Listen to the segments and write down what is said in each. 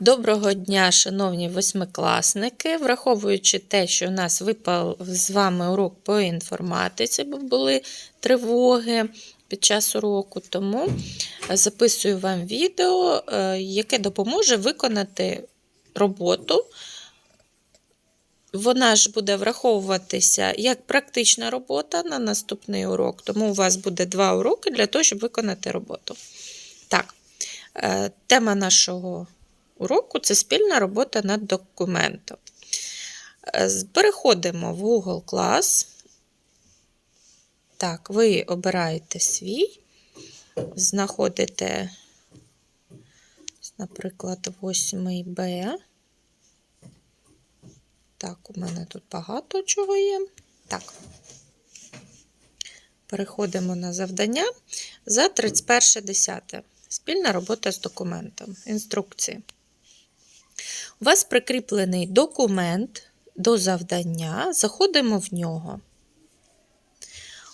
Доброго дня, шановні восьмикласники. Враховуючи те, що у нас випав з вами урок по інформатиці, бо були тривоги під час уроку, тому записую вам відео, е, яке допоможе виконати роботу. Вона ж буде враховуватися як практична робота на наступний урок, тому у вас буде два уроки для того, щоб виконати роботу. Так, е, тема нашого уроку це спільна робота над документом. Е, Переходимо в Google Class. Так, ви обираєте свій, знаходите, наприклад, 8 Б. Так, у мене тут багато чого є. Так. Переходимо на завдання за 31.10. Спільна робота з документом. Інструкції. У вас прикріплений документ до завдання. Заходимо в нього.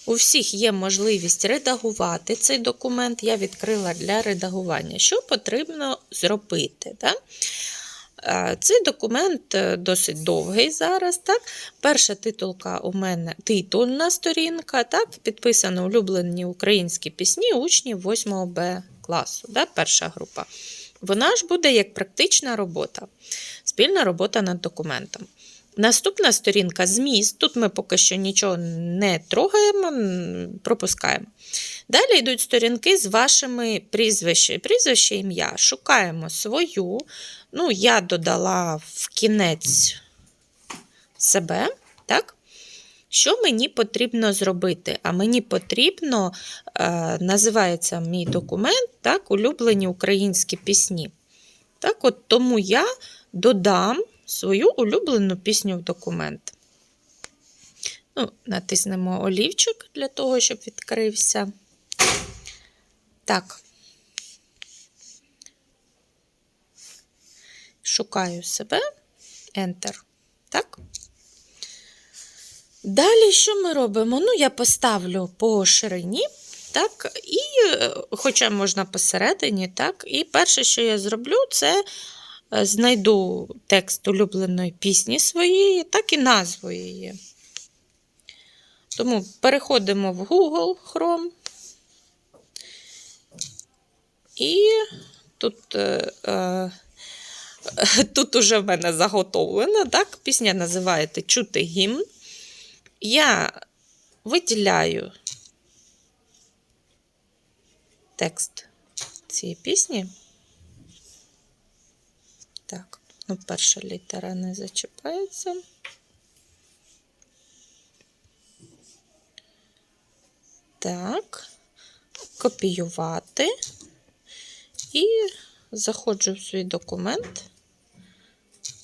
У всіх є можливість редагувати цей документ. Я відкрила для редагування. Що потрібно зробити? Так? Е, Цей документ е, досить довгий зараз. Так? Перша титулка у мене титульна сторінка, так? підписано улюблені українські пісні учнів 8 Б класу. Так? Перша група. Вона ж буде як практична робота, спільна робота над документом. Наступна сторінка зміст. Тут ми поки що нічого не трогаємо, пропускаємо. Далі йдуть сторінки з вашими прізвищами. Прізвище ім'я. Шукаємо свою. Ну, я додала в кінець себе. так? Що мені потрібно зробити? А мені потрібно, е, називається мій документ, так, улюблені українські пісні. Так, от тому я додам свою улюблену пісню в документ. Ну, натиснемо олівчик для того, щоб відкрився. Так. Шукаю себе. Enter. Так. Далі що ми робимо? Ну, я поставлю по ширині, так, і, е, хоча можна посередині, так, і перше, що я зроблю, це е, знайду текст улюбленої пісні своєї, так і назву її. Тому переходимо в Google Chrome. І тут, е, е, тут уже в мене заготовлено, так, пісня називається Чути гімн. Я виділяю текст цієї пісні. Так, ну, перша літера не зачіпається. Так, копіювати і заходжу в свій документ,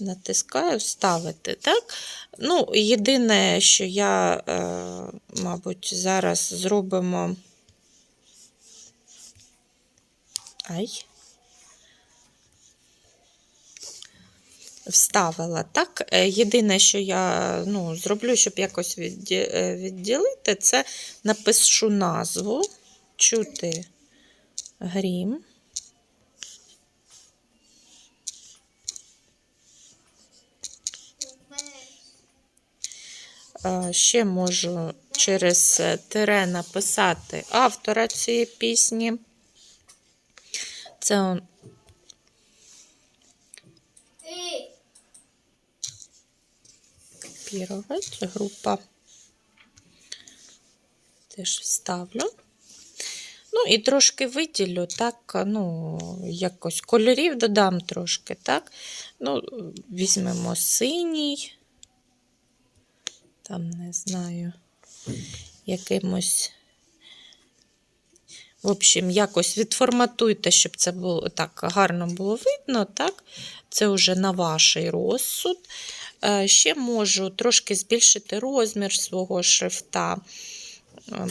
натискаю вставити. Так? Ну, єдине, що я, е, мабуть, зараз зробимо. Ай. Вставила. Так, Е, єдине, що я ну, зроблю, щоб якось е, відділити, це напишу назву чути грім. Ще можу через е, тире написати автора цієї пісні. Це он- копірувати група. Теж вставлю. Ну, і трошки виділю, так, ну, якось кольорів додам трошки, так. Ну, візьмемо синій, там, не знаю, якимось. В общем, якось відформатуйте, щоб це було так гарно було видно. так? Це вже на ваш розсуд. Е, Ще можу трошки збільшити розмір свого шрифта. Е,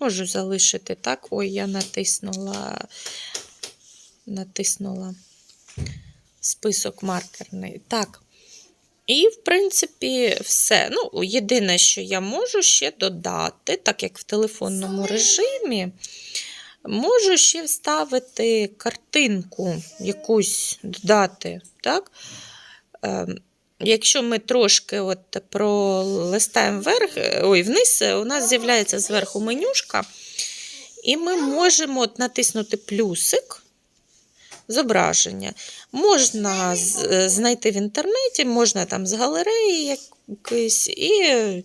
Можу залишити так. Ой, я натиснула, натиснула список маркерний. Так. І, в принципі, все. Ну, єдине, що я можу ще додати, так як в телефонному режимі, Можу ще вставити картинку, якусь додати. Так? Е, Якщо ми трошки от пролистаємо вверх, е, ой, вниз, е, у нас з'являється зверху менюшка, і ми можемо от натиснути плюсик зображення. Можна е, знайти в інтернеті, можна там з галереї якоїсь, і е,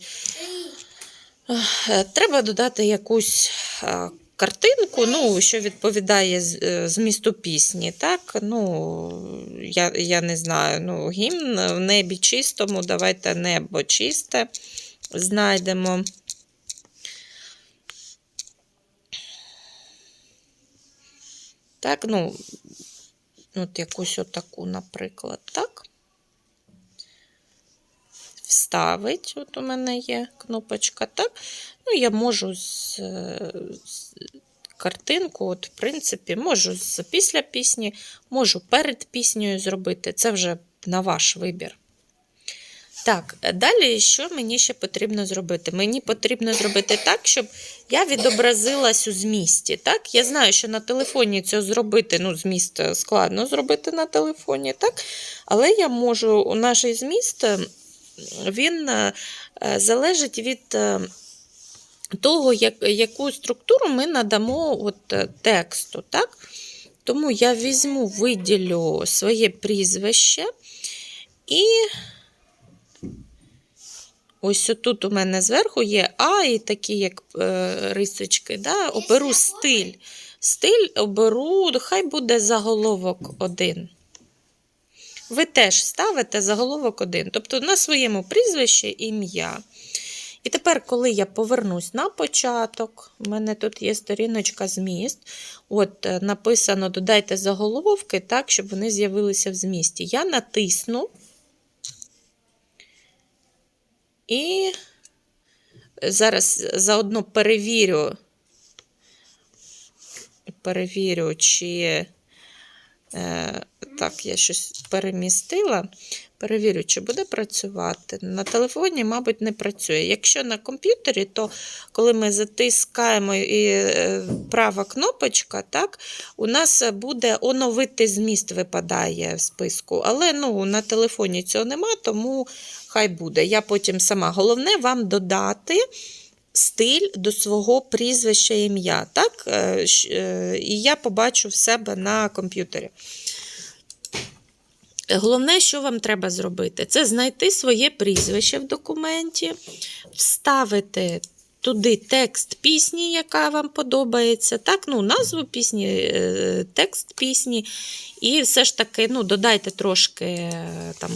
треба додати якусь е, картинку, ну, що відповідає змісту пісні. Так? Ну, я, я не знаю, ну, гімн в небі чистому, давайте небо чисте знайдемо. Так, ну, от якусь отаку, наприклад, так. Вставить, от у мене є кнопочка, так. Ну, я можу з, е, з картинку, от, в принципі, можу з після пісні, можу перед піснею зробити. Це вже на ваш вибір. Так, далі що мені ще потрібно зробити? Мені потрібно зробити так, щоб я відобразилась у змісті. Так? Я знаю, що на телефоні це зробити, ну, зміст е, складно зробити на телефоні, так? але я можу, у наш зміст е, він е, залежить від того, як, яку структуру ми надамо от, тексту. Так? Тому я візьму, виділю своє прізвище і. Ось тут у мене зверху є А і такі, як е, рисочки. Да? Оберу стиль. Стиль оберу, хай буде заголовок один. Ви теж ставите заголовок один. Тобто на своєму прізвище ім'я. І тепер, коли я повернусь на початок, у мене тут є сторіночка зміст. От е, написано: додайте заголовки так, щоб вони з'явилися в змісті. Я натисну. І зараз заодно перевірю, перевірю, чи е, так, я щось перемістила. Перевірю, чи буде працювати. На телефоні, мабуть, не працює. Якщо на комп'ютері, то коли ми затискаємо і е, права кнопочка, так, у нас буде оновити зміст випадає в списку. Але ну, на телефоні цього нема, тому хай буде. Я потім сама. Головне вам додати стиль до свого прізвища ім'я. Так? Е, е, І я побачу в себе на комп'ютері. Головне, що вам треба зробити, це знайти своє прізвище в документі, вставити туди текст пісні, яка вам подобається, так, ну, назву пісні, е, текст пісні, і все ж таки ну, додайте трошки е, там,